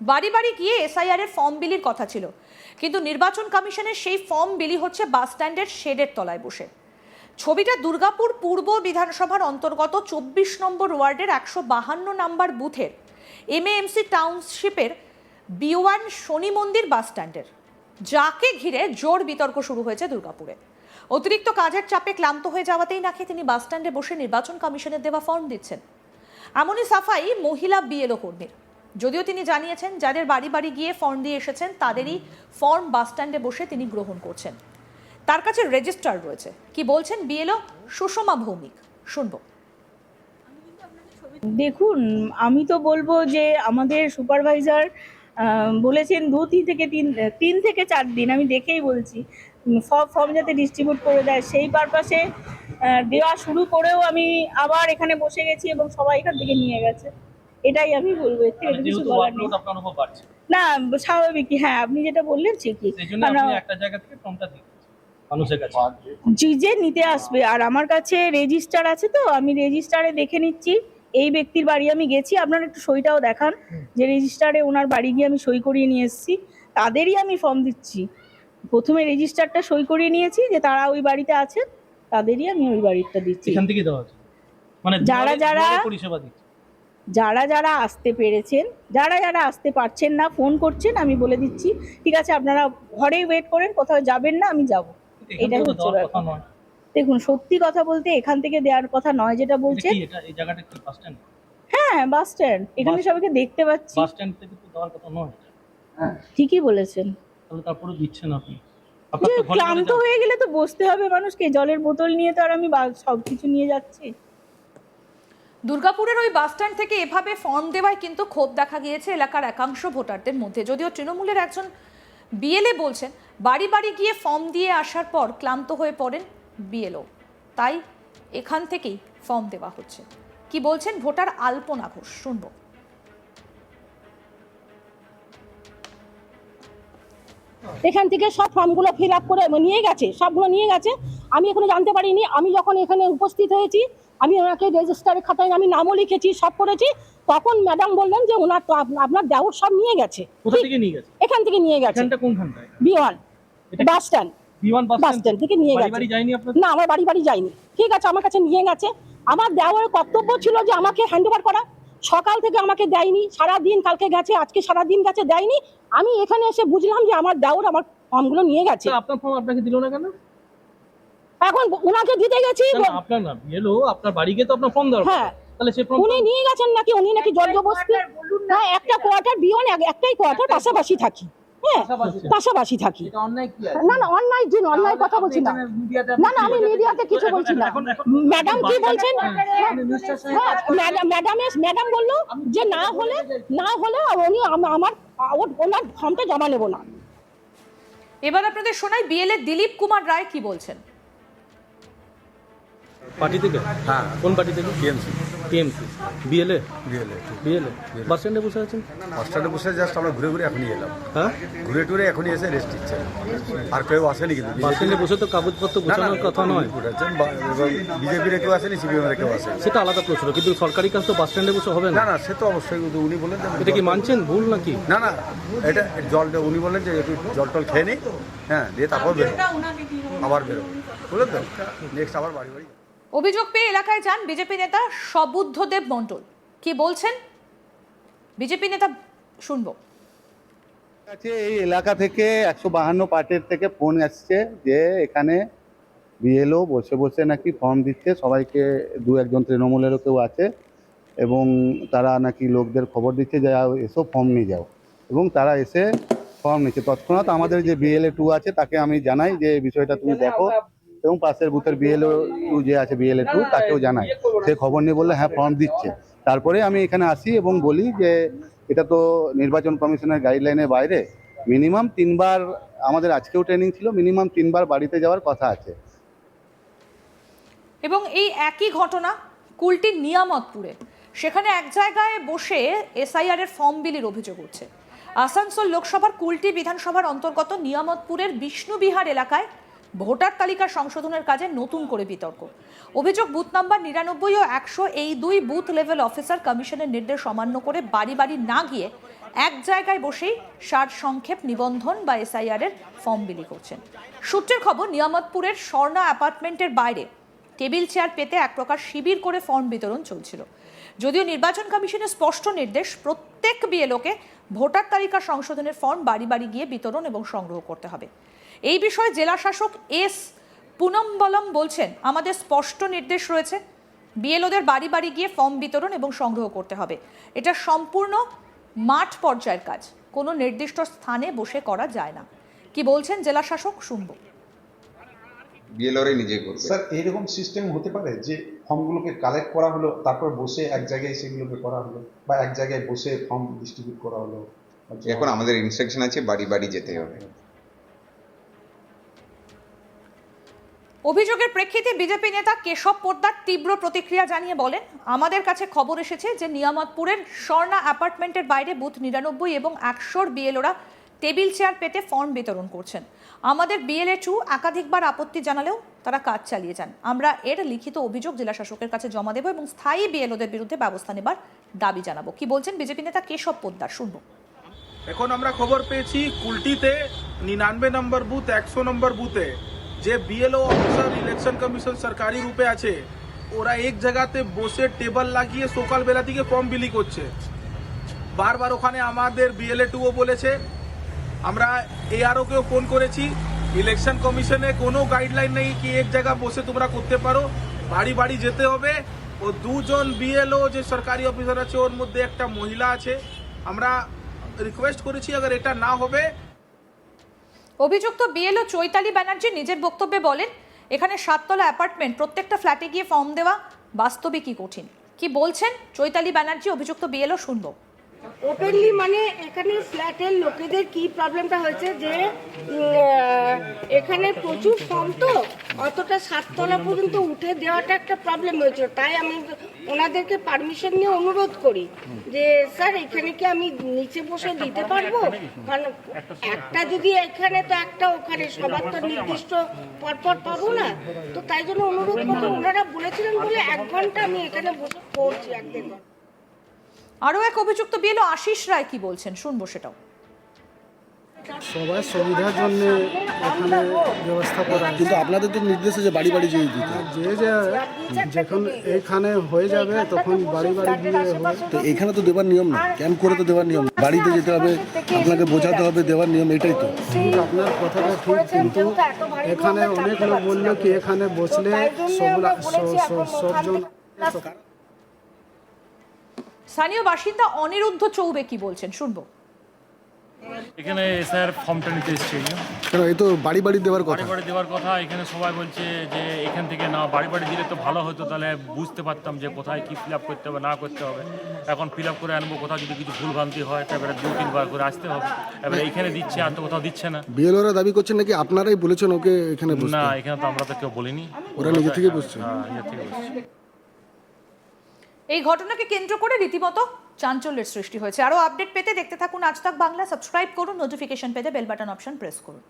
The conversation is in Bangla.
বাড়ি বাড়ি গিয়ে এসআইআর এর ফর্ম বিলির কথা ছিল। কিন্তু নির্বাচন কমিশনের সেই ফর্ম বিলি হচ্ছে বাস স্ট্যান্ডের শেডের তলায় বসে। ছবিটা দুর্গাপুর পূর্ব বিধানসভার অন্তর্গত চব্বিশ নম্বর ওয়ার্ডের একশো বাহান্ন নম্বর বুথের এম এমএএমসি টাউনশিপের বিওয়ান শনি মন্দির বাস স্ট্যান্ডের যাকে ঘিরে জোর বিতর্ক শুরু হয়েছে দুর্গাপুরে। অতিরিক্ত কাজের চাপে ক্লান্ত হয়ে যাওয়াতেই নাকি তিনি বাস স্ট্যান্ডে বসে নির্বাচন কমিশনের দেওয়া ফর্ম দিচ্ছেন। এমনই সাফাই মহিলা বিএলও কর্মীর। যদিও তিনি জানিয়েছেন, যাদের বাড়ি বাড়ি গিয়ে ফর্ম দিয়ে এসেছেন, তাদেরই ফর্ম বাস স্ট্যান্ডে বসে তিনি গ্রহণ করছেন। তার কাছে রেজিস্টার রয়েছে। কি বলছেন বিএলও সুষমা ভৌমিক? শুনব। দেখুন, আমি তো বলব যে আমাদের সুপারভাইজার বলেছেন দু, তিন থেকে তিন তিন থেকে চার দিন, আমি দেখেই বলছি। ফর্ম যাতে ডিস্ট্রিবিউট করে দেয়, সেই পারপাসে দেওয়া শুরু করেও আমি আবার এখানে বসে গেছি এবং সবাই এখান থেকে নিয়ে গেছে। এটাই আমি বলব এর থেকে কিছু বলার নেই। না স্বাভাবিকই হ্যাঁ আপনি যেটা বললেন ঠিকই। একটা জায়গা থেকে ফর্মটা মানুষের কাছে। জি যে নিতে আসবে আর আমার কাছে রেজিস্টার আছে তো আমি রেজিস্টারে দেখে নিচ্ছি এই ব্যক্তির বাড়ি আমি গেছি আপনারা একটু সইটাও দেখান যে রেজিস্টারে ওনার বাড়ি গিয়ে আমি সই করিয়ে নিয়ে এসেছি তাদেরই আমি ফর্ম দিচ্ছি। প্রথমে রেজিস্টারটা সই করিয়ে নিয়েছি যে তারা ওই বাড়িতে আছে তাদেরই আমি ওই বাড়িটা দিচ্ছি। এখান থেকেই দেওয়া মানে যারা যারা- পরিষেবা দিচ্ছে। যারা যারা আসতে পেরেছেন যারা যারা আসতে পারছেন না ফোন করছেন আমি বলে দিচ্ছি ঠিক আছে আপনারা ঘরেই ওয়েট করেন কোথাও যাবেন না আমি যাব। এটাই হচ্ছে দেখুন সত্যি কথা বলতে এখান থেকে দেওয়ার কথা নয় যেটা এটা এটা স্ট্যান্ড হ্যাঁ বাস স্ট্যান্ড এখানে সবাইকে দেখতে পাচ্ছি। বাস স্ট্যান্ড থেকে তো দেওয়ার কথা নয়। এটা। ঠিকই বলেছেন। তাহলে তারপরে দিচ্ছেন আপনি। ক্লান্ত হয়ে গেলে তো বসতে হবে মানুষকে জলের বোতল নিয়ে তো আর আমি সব কিছু নিয়ে যাচ্ছি। দুর্গাপুরের ওই বাস স্ট্যান্ড থেকে এভাবে ফর্ম দেওয়ায় কিন্তু ক্ষোভ দেখা গিয়েছে এলাকার একাংশ ভোটারদের মধ্যে। যদিও তৃণমূলের একজন বিএলএ বলছেন, বাড়ি বাড়ি গিয়ে ফর্ম দিয়ে আসার পর ক্লান্ত হয়ে পড়েন বিএলও। তাই এখান থেকেই ফর্ম দেওয়া হচ্ছে। কি বলছেন ভোটার আলপনা ঘোষ? শুনব। এখান থেকে সব ফর্মগুলো ফিল আপ করে নিয়ে গেছে, সবগুলো নিয়ে গেছে। আমি এখনও জানতে পারিনি আমি যখন এখানে উপস্থিত হয়েছি আমি ওনাকে রেজিস্টারের খাতায় আমি নামও লিখেছি সব করেছি তখন ম্যাডাম বললেন যে ওনার তো আপনার দেওর সব নিয়ে গেছে। কোথা থেকে নিয়ে গেছে? এখান থেকে নিয়ে গেছে। এখানটা কোনখানটায়? বিওয়ান বাস স্ট্যান্ড বিমান বাস বাস স্ট্যান্ড থেকে নিয়ে গেছে। বাড়ি যায়নি আপনার? না আমার বাড়ি বাড়ি যায়নি। ঠিক আছে আমার কাছে নিয়ে গেছে। আমার দেওয়ার কর্তব্য ছিল যে আমাকে হ্যান্ড ওভার করা। সকাল থেকে আমাকে দেয়নি সারা দিন কালকে গেছে আজকে সারা দিন গেছে দেয়নি। আমি এখানে এসে বুঝলাম যে আমার দেওর আমার ফর্মগুলো নিয়ে গেছে। আপনার ফর্ম আপনাকে দিল না কেন? এখন ওনাকে দিতে গেছি আপনার না এলো আপনার বাড়ি গিয়ে তো আপনার ফর্ম দেওয়ার হ্যাঁ। তাহলে ফর্ম উনি নিয়ে গেছেন নাকি? উনি নাকি জর্জবস্তি? হ্যাঁ একটা কোয়ার্টার বিয়ন একটাই কোয়ার্টার পাশাপাশি থাকি। হ্যাঁ পাশাপাশি। থাকি। না না অন্যায় দিন অন্যায় কথা বলছি না। না না আমি মিডিয়াতে কিছু বলছি না। ম্যাডাম কি বলছেন? হ্যাঁ। হ্যাঁ ম্যাডাম ম্যাডাম ম্যাডাম বলল যে না হলে না হলে উনি আমার ওনার ফর্মটা জমা নেব না। এবার আপনাদের শোনাই বিএলএ দিলীপ কুমার রায় কি বলছেন? পার্টি থেকে? হ্যাঁ। কোন পার্টি থেকে? TMC. TMC. BLA? BLA. BLA. Bus স্ট্যান্ডে বসে আছেন? হস্টেলে বসে জাস্ট আমরা ঘুরে ঘুরে এখনই এলাম। হ্যাঁ? ঘুরে টুরে এখনই এসে রেস্ট নিচ্ছে। আর কেউ আসেনি কিন্তু। বাস স্ট্যান্ডে বসে তো কাগজপত্র গোছানোর কথা নয়। বিজেপির কেউ আসেনি সিপিএমের কেউ আসেনি। সেটা আলাদা প্রশ্ন কিন্তু সরকারি কাজ তো বাস স্ট্যান্ডে বসে হবে না। না সে তো অবশ্যই কিন্তু উনি বললেন যে এটা কি মানছেন ভুল নাকি? না না এটা জলটা উনি বলেন যে একটু জল টল খেয়ে নিই। হ্যাঁ দিয়ে তারপর বেরো। আবার বেরো। বুঝলেন তো? নেক্সট আবার বাড়ি বাড়ি। অভিযোগ পেয়ে এলাকায় যান বিজেপি নেতা সবুদ্ধদেব মণ্ডল। কি বলছেন? বিজেপি নেতা শুনব। কাছে এই এলাকা থেকে একশো বাহান্ন পার্টির থেকে ফোন আসছে যে এখানে বিএলও বসে বসে নাকি ফর্ম দিচ্ছে সবাইকে দু একজন তৃণমূলেরও কেউ আছে এবং তারা নাকি লোকদের খবর দিচ্ছে যে এসো ফর্ম নিয়ে যাও। এবং তারা এসে ফর্ম নিচ্ছে। তৎক্ষণাৎ আমাদের যে বিএলএ টু আছে তাকে আমি জানাই যে বিষয়টা তুমি দেখো। এবং পাশের বুথের বিএলও টু যে আছে বিএলএ টু তাকেও জানাই। সে খবর নিয়ে বললে হ্যাঁ ফর্ম দিচ্ছে। তারপরে আমি এখানে আসি এবং বলি যে এটা তো নির্বাচন কমিশনের গাইডলাইনের বাইরে। মিনিমাম তিনবার আমাদের আজকেও ট্রেনিং ছিল মিনিমাম তিনবার বাড়িতে যাওয়ার কথা আছে। এবং এই একই ঘটনা কুলটির নিয়ামতপুরে। সেখানে এক জায়গায় বসে এসআইআর এর ফর্ম বিলির অভিযোগ উঠছে। আসানসোল লোকসভার কুলটি বিধানসভার অন্তর্গত নিয়ামতপুরের বিষ্ণুবিহার এলাকায় ভোটার তালিকা সংশোধনের কাজে নতুন করে বিতর্ক। অভিযোগ বুথ নাম্বার নিরানব্বই ও একশো এই দুই বুথ লেভেল অফিসার কমিশনের নির্দেশ অমান্য করে বাড়ি বাড়ি না গিয়ে এক জায়গায় বসেই সার সংক্ষেপ নিবন্ধন বা এসআইআর এর ফর্ম বিলি করছেন। সূত্রের খবর, নিয়ামতপুরের স্বর্ণা অ্যাপার্টমেন্টের বাইরে টেবিল চেয়ার পেতে এক প্রকার শিবির করে ফর্ম বিতরণ চলছিল। যদিও নির্বাচন কমিশনের স্পষ্ট নির্দেশ, প্রত্যেক বিএলওকে ভোটার তালিকা সংশোধনের ফর্ম বাড়ি বাড়ি গিয়ে বিতরণ এবং সংগ্রহ করতে হবে। এই বিষয়ে জেলা শাসক এস পুনম্বলম বলছেন আমাদের স্পষ্ট নির্দেশ রয়েছে বিএলওদের বাড়ি বাড়ি গিয়ে ফর্ম বিতরণ এবং সংগ্রহ করতে হবে। এটা সম্পূর্ণ মাঠ পর্যায়ের কাজ কোনো নির্দিষ্ট স্থানে বসে করা যায় না। কি বলছেন জেলা শাসক শুনব। বিএলওরাই নিজে করবে। স্যার এইরকম সিস্টেম হতে পারে যে ফর্মগুলোকে কালেক্ট করা হলো তারপর বসে এক জায়গায় সেগুলোকে করা হলো বা এক জায়গায় বসে ফর্ম ডিস্ট্রিবিউট করা হলো? এখন আমাদের ইনস্ট্রাকশন আছে বাড়ি বাড়ি যেতে হবে। অভিযোগের প্রেক্ষিতে বিজেপি নেতা কেশব পোদ্দার তীব্র প্রতিক্রিয়া জানিয়ে বলেন, আমাদের কাছে খবর এসেছে যে নিয়ামতপুরের স্বর্ণা অ্যাপার্টমেন্টের বাইরে বুথ নিরানব্বই এবং একশোর বিএলওরা টেবিল চেয়ার পেতে ফর্ম বিতরণ করছেন। আমাদের বিএলএ টু একাধিকবার আপত্তি জানালেও তারা কাজ চালিয়ে যান। আমরা এর লিখিত অভিযোগ জেলা শাসকের কাছে জমা দেব এবং স্থায়ী বিএলওদের বিরুদ্ধে ব্যবস্থা নেবার দাবি জানাব। কি বলছেন বিজেপি নেতা কেশব পোদ্দার? শুনব। এখন আমরা খবর পেয়েছি কুলটিতে নিরানব্বই নম্বর বুথ, একশো নম্বর বুথে যে বিএলও অফিসার ইলেকশন কমিশন সরকারি রূপে আছে ওরা এক জায়গাতে বসে টেবল লাগিয়ে সকালবেলা থেকে ফর্ম বিলি করছে বারবার ওখানে আমাদের বিএলএ টুও বলেছে আমরা এআরওকেও ফোন করেছি ইলেকশন কমিশনে কোনো গাইডলাইন নেই কি এক জায়গা বসে তোমরা করতে পারো বাড়ি বাড়ি যেতে হবে ও দুজন বিএলও যে সরকারি অফিসার আছে ওর মধ্যে একটা মহিলা আছে আমরা রিকোয়েস্ট করেছি আগে এটা না হবে অভিযুক্ত বিএলও চৈতালি ব্যানার্জি নিজের বক্তব্যে বলেন, এখানে সাততলা অ্যাপার্টমেন্ট, প্রত্যেকটা ফ্ল্যাটে গিয়ে ফর্ম দেওয়া বাস্তবে কি কঠিন। কি বলছেন চৈতালি ব্যানার্জি? অভিযুক্ত বিএলও শুনব। ওপেনলি মানে এখানে ফ্ল্যাটের লোকেদের কি প্রবলেমটা হয়েছে যে এখানে প্রচুর ফর্ম তো অতটা সাততলা পর্যন্ত উঠে দেওয়াটা একটা প্রবলেম হয়েছিল তাই আমি ওনাদেরকে পারমিশন নিয়ে অনুরোধ করি যে স্যার এখানে কি আমি নিচে বসে দিতে পারব? কারণ একটা যদি এখানে তো একটা ওখানে সবার তো নির্দিষ্ট পরপর পাবো না। তো তাই জন্য অনুরোধ করতে ওনারা বলেছিলেন বলে এক ঘণ্টা আমি এখানে বসে পড়ছি এক দেড় ঘণ্টা আরও এক অভিযুক্ত বিএলও আশিস রায় কি বলছেন? শুনব সেটাও। সবার সুবিধার জন্য এখানে ব্যবস্থা করা কিন্তু আপনাদের তো নির্দেশ যে বাড়ি বাড়ি যেয়ে দিতে যে যে যখন এখানে হয়ে যাবে তখন বাড়ি বাড়ি গিয়ে তো এখানে তো দেওয়ার নিয়ম না। ক্যাম্প করে তো দেওয়ার নিয়ম বাড়িতে যেতে হবে আপনাকে বোঝাতে হবে দেওয়ার নিয়ম এটাই তো। আপনার কথাটা ঠিক কিন্তু এখানে অনেক লোক বলল কি এখানে বসলে সবলা স- স- সবজন স্থানীয় বাসিন্দা অনিরুদ্ধ চৌবে কি বলছেন? শুনব। এখানে এসআর ফর্মটা নিতে এসেছি কেন এই তো বাড়ি বাড়ি দেওয়ার কথা। বাড়ি বাড়ি দেওয়ার কথা এখানে সবাই বলছে যে এখান থেকে না বাড়ি বাড়ি দিলে তো ভালো হতো তাহলে বুঝতে পারতাম যে কোথায় কি ফিল আপ করতে হবে না করতে হবে। এখন ফিল আপ করে আনব কোথাও যদি কিছু ভুলভ্রান্তি হয় তারপরে দু তিনবার করে আসতে হবে। এবারে এখানে দিচ্ছে আর তো কোথাও দিচ্ছে না। বিএলওরা দাবি করছেন নাকি আপনারাই বলেছেন ওকে এখানে না এখানে তো আমরা তো কেউ বলিনি। ওরা নিজে থেকে বুঝছে হ্যাঁ নিজের থেকে বসছে। এই ঘটনাকে কেন্দ্র করে রীতিমতো চাঞ্চল্যের সৃষ্টি হয়েছে। আরও আপডেট পেতে দেখতে থাকুন আজ তাক বাংলা। সাবস্ক্রাইব করুন, নোটিফিকেশন পেতে বেল বাটন অপশন প্রেস করুন।